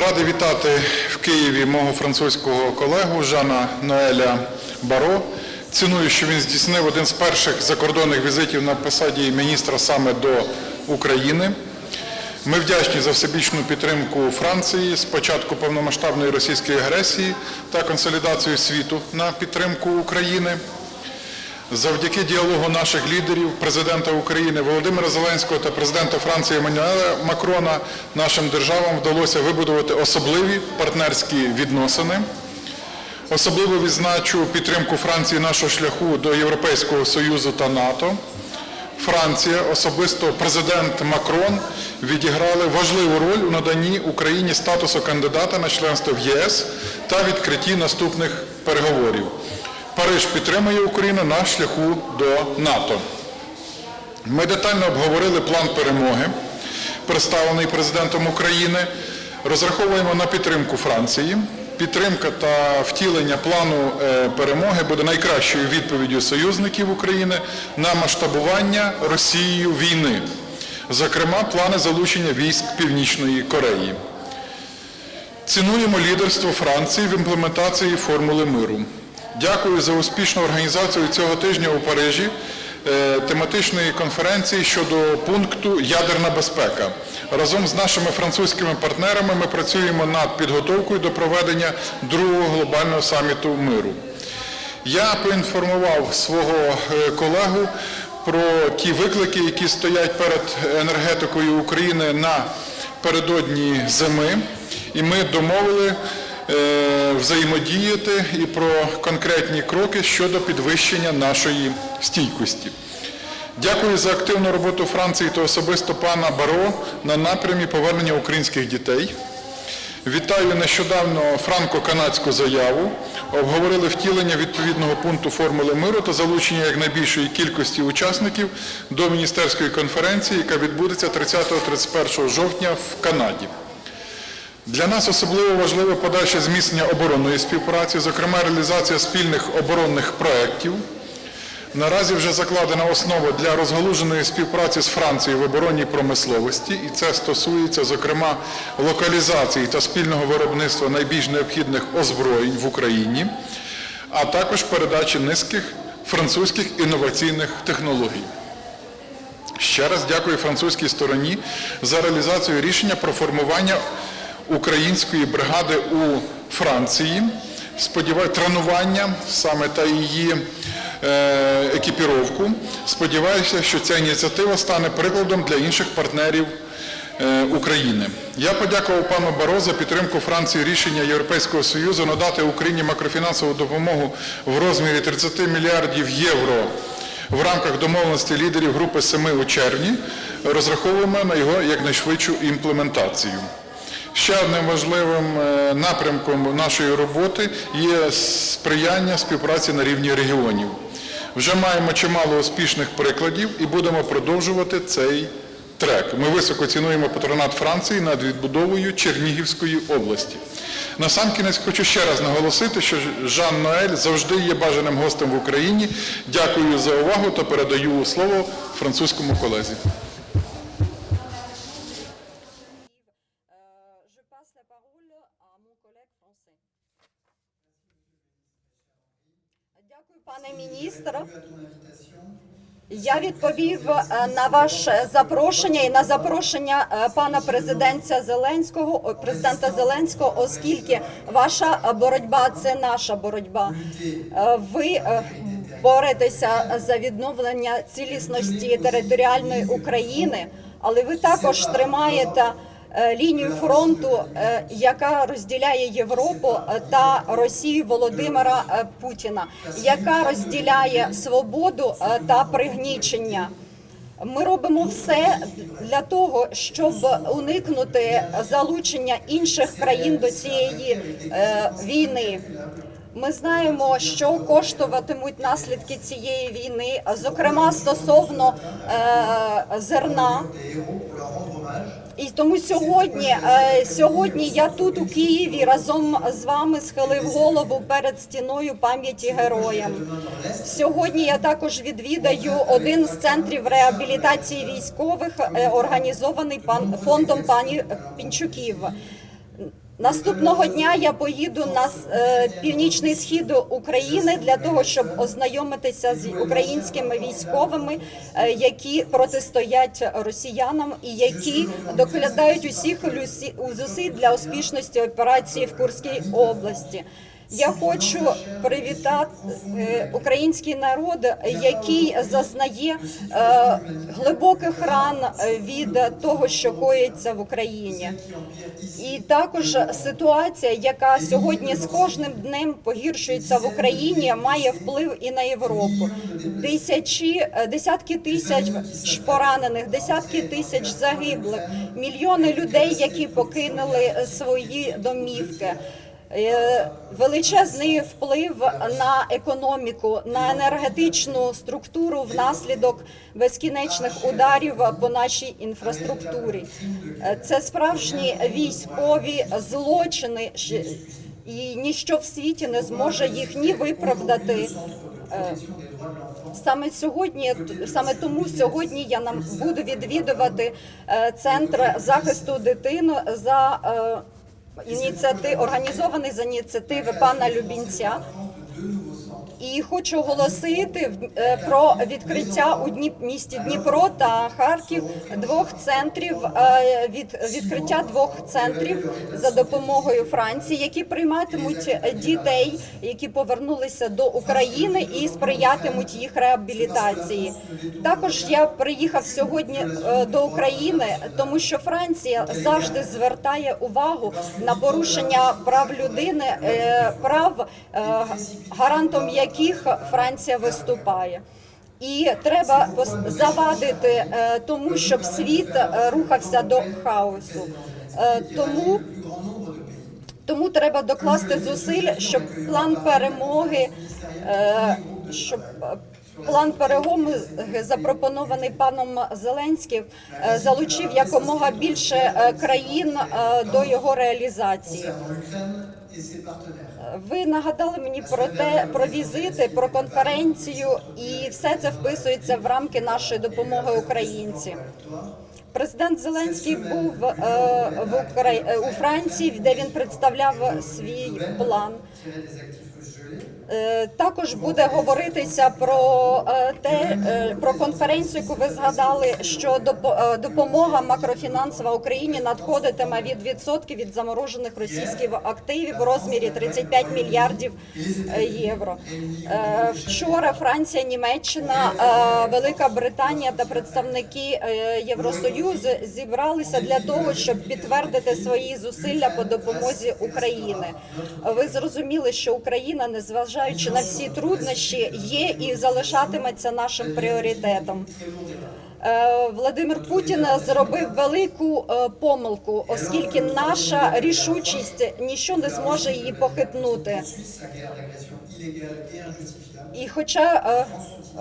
Радий вітати в Києві мого французького колегу Жана Ноеля Баро. Ціную, що він здійснив один з перших закордонних візитів на посаді міністра саме до України. Ми вдячні за всебічну підтримку Франції з початку повномасштабної російської агресії та консолідацію світу на підтримку України. Завдяки діалогу наших лідерів, президента України Володимира Зеленського та президента Франції Еммануеля Макрона, нашим державам вдалося вибудувати особливі партнерські відносини. Особливо відзначу підтримку Франції нашого шляху до Європейського Союзу та НАТО. Франція, особисто президент Макрон, відіграли важливу роль у наданні Україні статусу кандидата на членство в ЄС та відкритті наступних переговорів. Париж підтримує Україну на шляху до НАТО. Ми детально обговорили план перемоги, представлений президентом України. Розраховуємо на підтримку Франції. Підтримка та втілення плану е, перемоги буде найкращою відповіддю союзників України на масштабування Росією війни, зокрема, плани залучення військ Північної Кореї. Цінуємо лідерство Франції в імплементації формули миру. Дякую за успішну організацію цього тижня у Парижі е, тематичної конференції щодо пункту Ядерна безпека. Разом з нашими французькими партнерами ми працюємо над підготовкою до проведення другого глобального саміту миру. Я поінформував свого е, колегу про ті виклики, які стоять перед енергетикою України на передодні зими, і ми домовили взаємодіяти і про конкретні кроки щодо підвищення нашої стійкості. Дякую за активну роботу Франції та особисто пана Баро на напрямі повернення українських дітей. Вітаю нещодавно франко-канадську заяву. Обговорили втілення відповідного пункту формули миру та залучення якнайбільшої кількості учасників до міністерської конференції, яка відбудеться 30-31 жовтня в Канаді. Для нас особливо важливе подальше зміцнення оборонної співпраці, зокрема реалізація спільних оборонних проєктів. Наразі вже закладена основа для розгалуженої співпраці з Францією в оборонній промисловості, і це стосується, зокрема, локалізації та спільного виробництва найбільш необхідних озброєнь в Україні, а також передачі низьких французьких інноваційних технологій. Ще раз дякую французькій стороні за реалізацію рішення про формування української бригади у Франції. Сподіваю, тренування саме та її е, екіпіровку. Сподіваюся, що ця ініціатива стане прикладом для інших партнерів е, України. Я подякував пану Баро за підтримку Франції рішення Європейського Союзу надати Україні макрофінансову допомогу в розмірі 30 мільярдів євро в рамках домовленості лідерів Групи Семи у червні. Розраховуємо на його якнайшвидшу імплементацію. Ще одним важливим е, напрямком нашої роботи є сприяння співпраці на рівні регіонів. Вже маємо чимало успішних прикладів і будемо продовжувати цей трек. Ми високо цінуємо патронат Франції над відбудовою Чернігівської області. Насамкінець хочу ще раз наголосити, що Жан Ноель завжди є бажаним гостем в Україні. Дякую за увагу та передаю слово французькому колезі. Пане міністр. Я відповів е, на ваше запрошення і на запрошення е, пана президента Зеленського, президента Зеленського, оскільки ваша боротьба це наша боротьба. Е, Ви е, боретеся за відновлення цілісності територіальної України, але ви також тримаєте е, лінію фронту, е, яка розділяє Європу е, та Росію Володимира е, Путіна, яка розділяє свободу е, та пригнічення. Ми робимо все для того, щоб уникнути залучення інших країн до цієї е, війни. Ми знаємо, що коштуватимуть наслідки цієї війни, зокрема стосовно е, зерна. І тому сьогодні, е, сьогодні я тут у Києві разом з вами схилив голову перед стіною пам'яті героям. Сьогодні я також відвідаю один з центрів реабілітації військових, е, організований пан фондом пані Пінчуків. Наступного дня я поїду на е, північний схід України для того, щоб ознайомитися з українськими військовими, е, які протистоять росіянам і які докладають усіх зусиль для успішності операції в Курській області. Я хочу привітати е, український народ, який зазнає е, глибоких ран е, від того, що коїться в Україні. І також ситуація, яка сьогодні з кожним днем погіршується в Україні, має вплив і на Європу. Тисячі, десятки тисяч поранених, десятки тисяч загиблих, мільйони людей, які покинули свої домівки. Е, Величезний вплив на економіку, на енергетичну структуру внаслідок безкінечних ударів по нашій інфраструктурі. Е, Це справжні військові злочини, і ніщо в світі не зможе їх ні виправдати. е, Саме сьогодні, саме тому сьогодні я нам буду відвідувати центр захисту дитини за ініціатив, організований за ініціативи пана Любінця. І хочу оголосити е, про відкриття у Дніп, місті Дніпро та Харків двох центрів е, від відкриття двох центрів за допомогою Франції, які прийматимуть дітей, які повернулися до України і сприятимуть їх реабілітації. Також я приїхав сьогодні е, до України, тому що Франція завжди звертає увагу на порушення прав людини, прав гарантом яких Франція виступає. І треба завадити е, тому, щоб світ е, рухався до хаосу. Е, Тому тому треба докласти зусиль, щоб план перемоги, щоб план перемоги, запропонований паном Зеленським, залучив якомога більше країн до його реалізації. Ви нагадали мені про те, про візити, про конференцію, і все це вписується в рамки нашої допомоги українці. Президент Зеленський був е, в Украї... е, у Франції, де він представляв свій план. Е, Також буде говоритися про е, те, е, про конференцію, яку ви згадали, що допомога макрофінансова Україні надходитиме від відсотків від заморожених російських активів в розмірі 35 мільярдів євро. Вчора Франція, Німеччина, Велика Британія та представники Євросоюзу зібралися для того, щоб підтвердити свої зусилля по допомозі України. Ви зрозуміли, що Україна, незважаючи на всі труднощі, є і залишатиметься нашим пріоритетом. Е, Владимир Путін зробив велику е, помилку, оскільки наша рішучість ніщо не зможе її похитнути. І хоча е,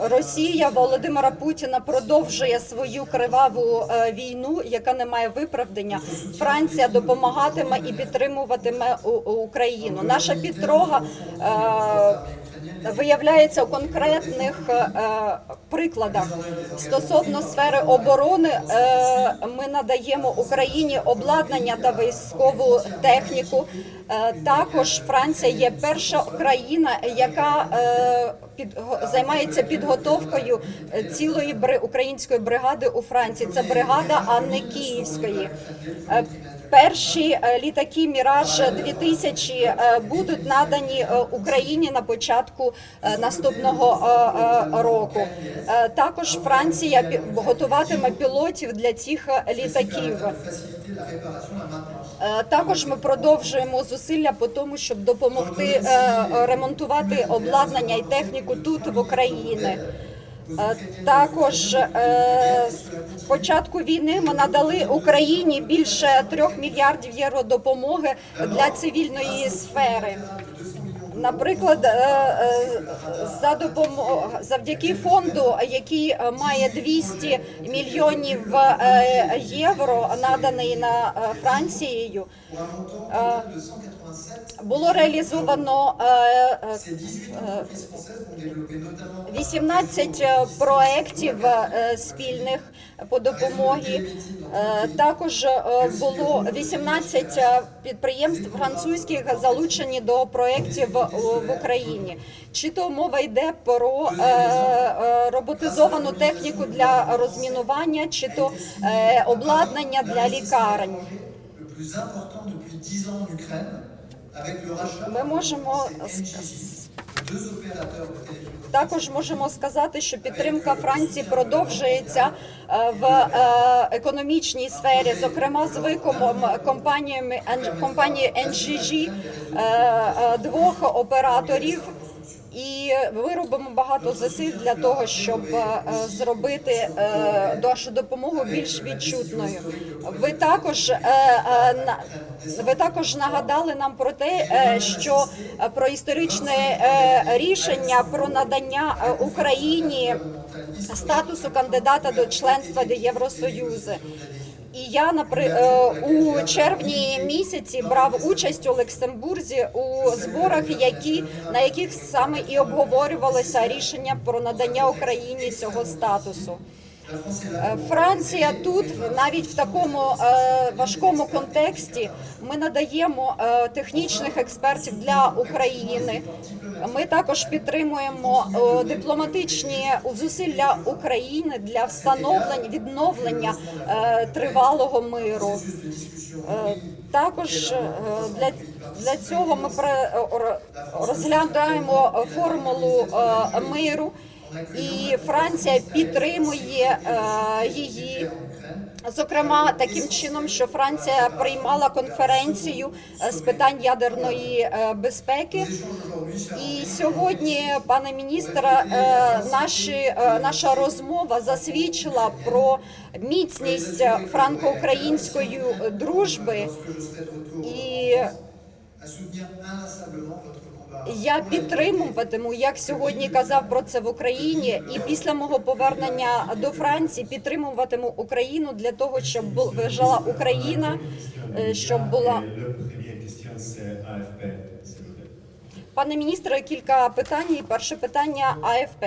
Росія Володимира Путіна продовжує свою криваву е, війну, яка не має виправдання, Франція допомагатиме і підтримуватиме Україну. Наша підтрога е, виявляється у конкретних прикладах стосовно сфери оборони. Ми надаємо Україні обладнання та військову техніку. Також Франція є перша країна, яка під займається підготовкою е, цілої бри- української бригади у Франції. Це бригада Анни Київської. Е, Перші е, літаки Міраж 2000 е, будуть надані Україні на початку наступного року. Також Франція готуватиме пілотів для цих літаків. Е, Також ми продовжуємо зусилля по тому, щоб допомогти е, ремонтувати обладнання і техніку тут в Україні. Е, Також з початку війни ми надали Україні більше трьох мільярдів євро допомоги для цивільної сфери. Наприклад, е, е, за допомо... завдяки фонду, який е, має 200 мільйонів євро, наданий на Францією, pour un montant total de 187. було реалізовано е, е, 18 entreprises françaises vont développer notamment 18 проєктів е, спільних по допомогі. Е, Також е, було 18 підприємств французьких залучені до проєктів е, в Україні. Чи то мова йде про е, е, роботизовану техніку для розмінування, чи то е, обладнання для лікарень. Le plus important depuis 10 ans en Ukraine, avec le rachat Ми можемо Також можемо сказати, що підтримка Франції продовжується е, в е, економічній сфері, зокрема з викомом компаніями компанії NGG, е, двох операторів. І ми робимо багато зусиль для того, щоб е, зробити е, нашу допомогу більш відчутною. Ви також е, е, ви також нагадали нам про те, е, що е, про історичне е, рішення про надання е, Україні статусу кандидата до членства до Євросоюзу. І я напри... е, у червні місяці брав участь у Лексембурзі у зборах, які на яких саме і обговорювалося рішення про надання Україні цього статусу. Е, Франція тут навіть в такому е, важкому контексті ми надаємо е, технічних експертів для України. Ми також підтримуємо дипломатичні зусилля України для встановлення відновлення тривалого миру. Також для, для цього ми ор- розглядаємо формулу миру, і Франція підтримує е, її. Зокрема, таким чином, що Франція приймала конференцію е, з питань ядерної е, безпеки. І сьогодні, пане міністре, наші, наша розмова засвідчила про міцність франко-української дружби. І я підтримуватиму, як сьогодні казав про це в Україні, і після мого повернення до Франції підтримуватиму Україну для того, щоб вижила Україна, е, щоб була пане міністре. Кілька питань. Перше питання АФП.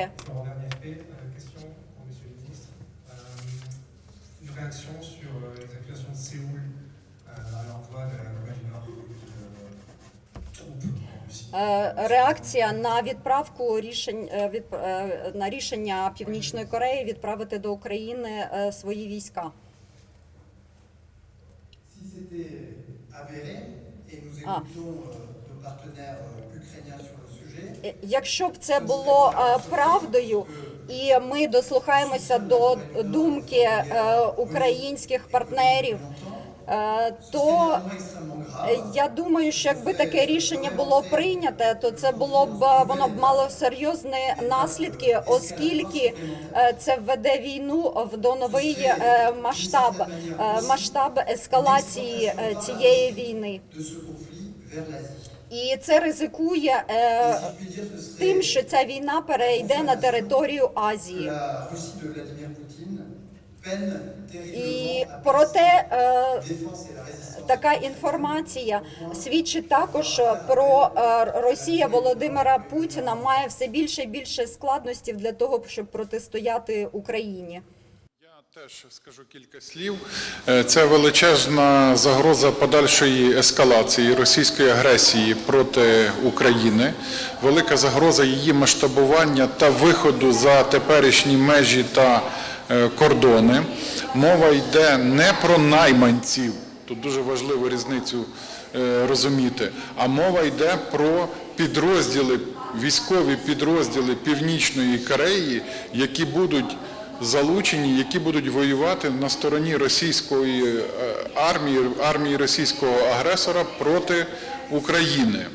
Реакція на відправку рішень е, від е, на рішення Північної Кореї відправити до України е, свої війська. Écoutons euh, euh, Е, Якщо б це було е, правдою, і ми дослухаємося до думки е, українських партнерів, е, то е, я думаю, що якби таке рішення було прийняте, то це було б воно б мало серйозні наслідки, оскільки е, це введе війну в до новий е, масштаб, масштаб ескалації цієї війни. І це ризикує е, тим, що ця війна перейде на територію Азії. І проте е, résistance. така інформація свідчить також про е, Росія Володимира Путіна має все більше і більше складностей для того, щоб протистояти Україні. Я теж скажу кілька слів. Е, Це величезна загроза подальшої ескалації російської агресії проти України, велика загроза її масштабування та виходу за теперішні межі та е, кордони. Мова йде не про найманців, тут дуже важливо різницю е, розуміти, а мова йде про підрозділи, військові підрозділи Північної Кореї, які будуть залучені, які будуть воювати на стороні російської е, армії, армії російського агресора проти України.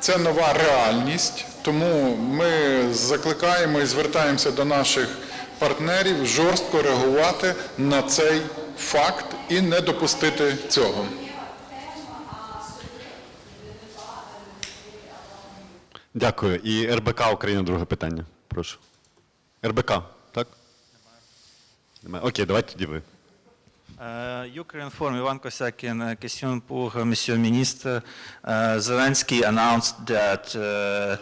Це нова реальність, тому ми закликаємо і звертаємося до наших партнерів жорстко реагувати на цей факт і не допустити цього. Дякую. І РБК Україна, друге питання. Прошу. РБК, так? Немає. Окей, давайте тоді ви. Euh, Ukrinform, Ivan Kosakin, question uh, Monsieur le Ministre. Uh, Zelensky announced that uh,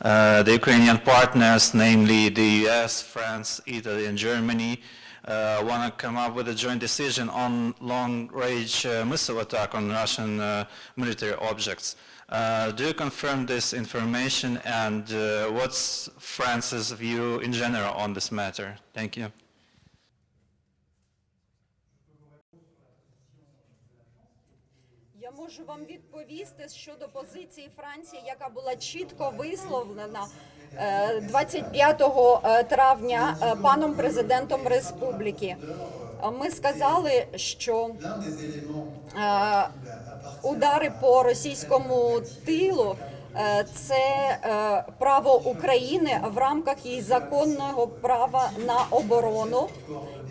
uh, the Ukrainian partners, namely the US, France, Italy, and Germany, uh, want to come up with a joint decision on long-range uh, missile attack on Russian uh, military objects. Uh, do you confirm this information and uh, what's France's view in general on this matter? Thank you. Можу вам відповісти щодо позиції Франції, яка була чітко висловлена е, 25 травня е, паном президентом республіки. Е, Ми сказали, що е, удари по російському тилу е, це е, право України в рамках її законного права на оборону,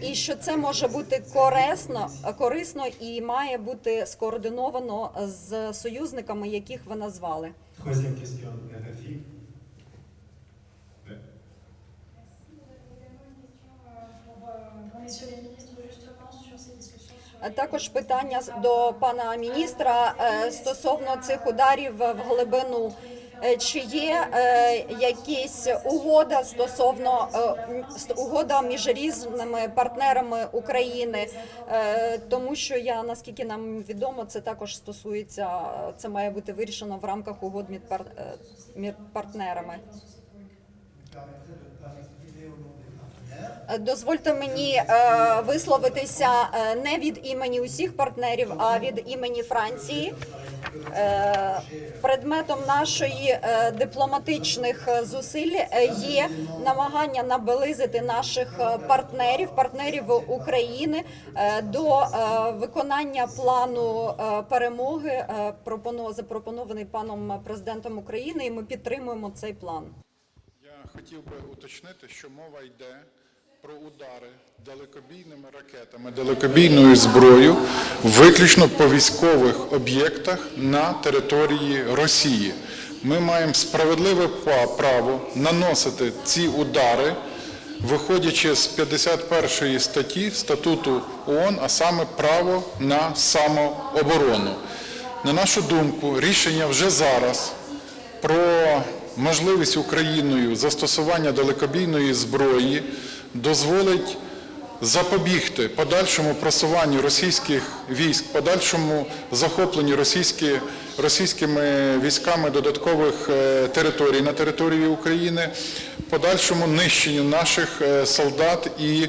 і що це може бути корисно, корисно і має бути скоординовано з союзниками, яких ви назвали. Е, Також питання до пана міністра е, стосовно цих ударів в глибину. Е, Чи є е, якісь угода стосовно е, угода між різними партнерами України? Тому що я наскільки нам відомо, це також стосується, це має бути вирішено в рамках угод між пар- між партнерами. Дозвольте мені висловитися не від імені усіх партнерів, а від імені Франції. Е, предметом нашої е, дипломатичних е, зусиль є намагання наблизити наших партнерів, партнерів України до виконання плану перемоги, пропоно- запропонований паном президентом України, і ми підтримуємо цей план. Я хотів би уточнити, що мова йде про удари далекобійними ракетами, далекобійною зброєю, виключно по військових об'єктах на території Росії. Ми маємо справедливе право наносити ці удари, виходячи з 51 статті статуту ООН, а саме право на самооборону. На нашу думку, рішення вже зараз про можливість Україною застосування далекобійної зброї дозволить запобігти подальшому просуванню російських військ, подальшому захопленню російські, російськими військами додаткових е, територій на території України, подальшому нищенню наших е, солдат і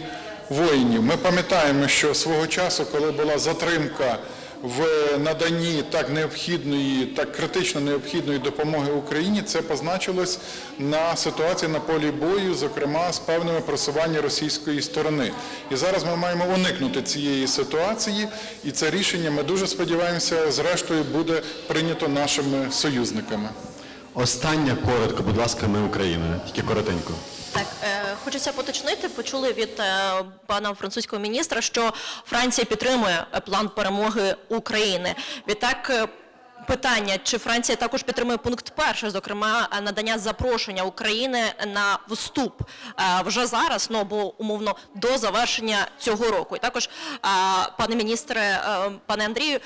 воїнів. Ми пам'ятаємо, що свого часу, коли була затримка в наданні так необхідної, так критично необхідної допомоги Україні, це позначилось на ситуації на полі бою, зокрема з певними просуваннями російської сторони. І зараз ми маємо уникнути цієї ситуації, і це рішення ми дуже сподіваємося, зрештою буде прийнято нашими союзниками. Остання коротко, будь ласка, ми Україна. Тільки коротенько. Так, е, хочеться поточнити. Почули від е, пана французького міністра, що Франція підтримує план перемоги України. Відтак. е, Питання, чи Франція також підтримує пункт перший, зокрема е, надання запрошення України на вступ вже зараз, ну бо умовно до завершення цього року. І також, пане міністре, пане Андрію,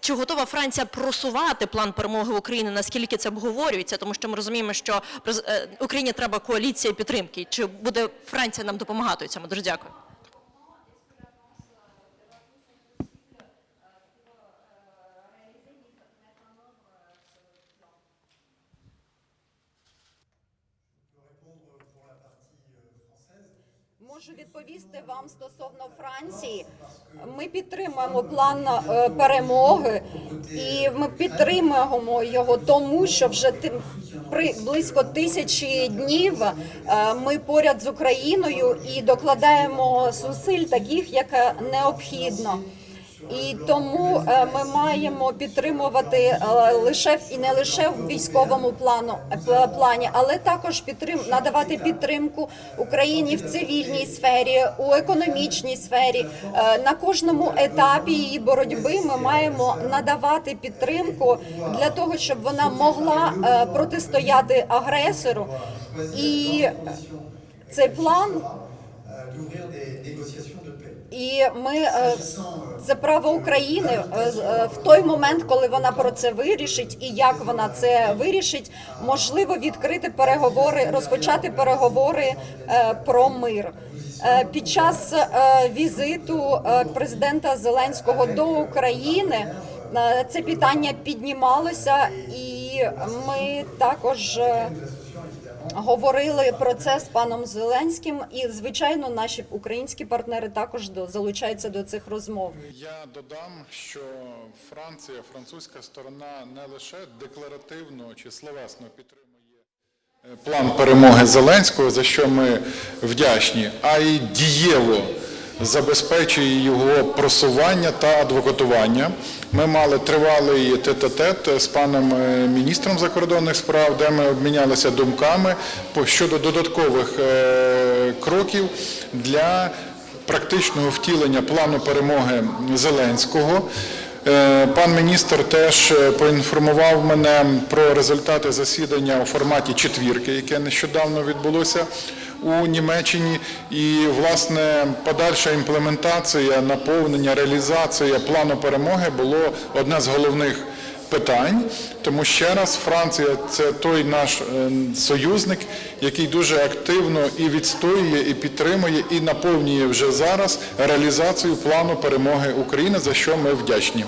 чи готова Франція просувати план перемоги України? Наскільки це обговорюється? Тому що ми розуміємо, що е, Україні треба коаліція підтримки. Чи буде Франція нам допомагати у цьому? Дуже дякую. Можу відповісти вам стосовно Франції. Ми підтримуємо план е, перемоги, і ми підтримуємо його тому, що вже тим при близько тисячі днів е, ми поряд з Україною і докладаємо зусиль таких, як необхідно. І тому е, ми маємо підтримувати е, лише і не лише в військовому плану е, плані, але також підтрим надавати підтримку Україні в цивільній сфері, у економічній сфері. На кожному етапі її боротьби ми маємо надавати підтримку для того, щоб вона могла протистояти агресору. І цей план і ми це право України е, е, в той момент, коли вона про це вирішить, і як вона це вирішить, можливо відкрити переговори, розпочати переговори е, про мир. Під час візиту президента Зеленського до України це питання піднімалося, і ми також. Говорили про це з паном Зеленським, і звичайно, наші українські партнери також залучаються до цих розмов. Я додам, що Франція, французька сторона не лише декларативно чи словесно підтримує е, план перемоги Зеленського, за що ми вдячні, а й дієво забезпечує його просування та адвокатування. Ми мали тривалий тет-а-тет з паном е, міністром закордонних справ, де ми обмінялися думками щодо додаткових е, кроків для практичного втілення плану перемоги Зеленського. Е, Пан міністр теж поінформував мене про результати засідання у форматі четвірки, яке нещодавно відбулося у Німеччині. І, власне, подальша імплементація, наповнення, реалізація плану перемоги було одне з головних питань. Тому ще раз, Франція це той наш е, союзник, який дуже активно і відстоює, і підтримує, і наповнює вже зараз реалізацію плану перемоги України, за що ми вдячні.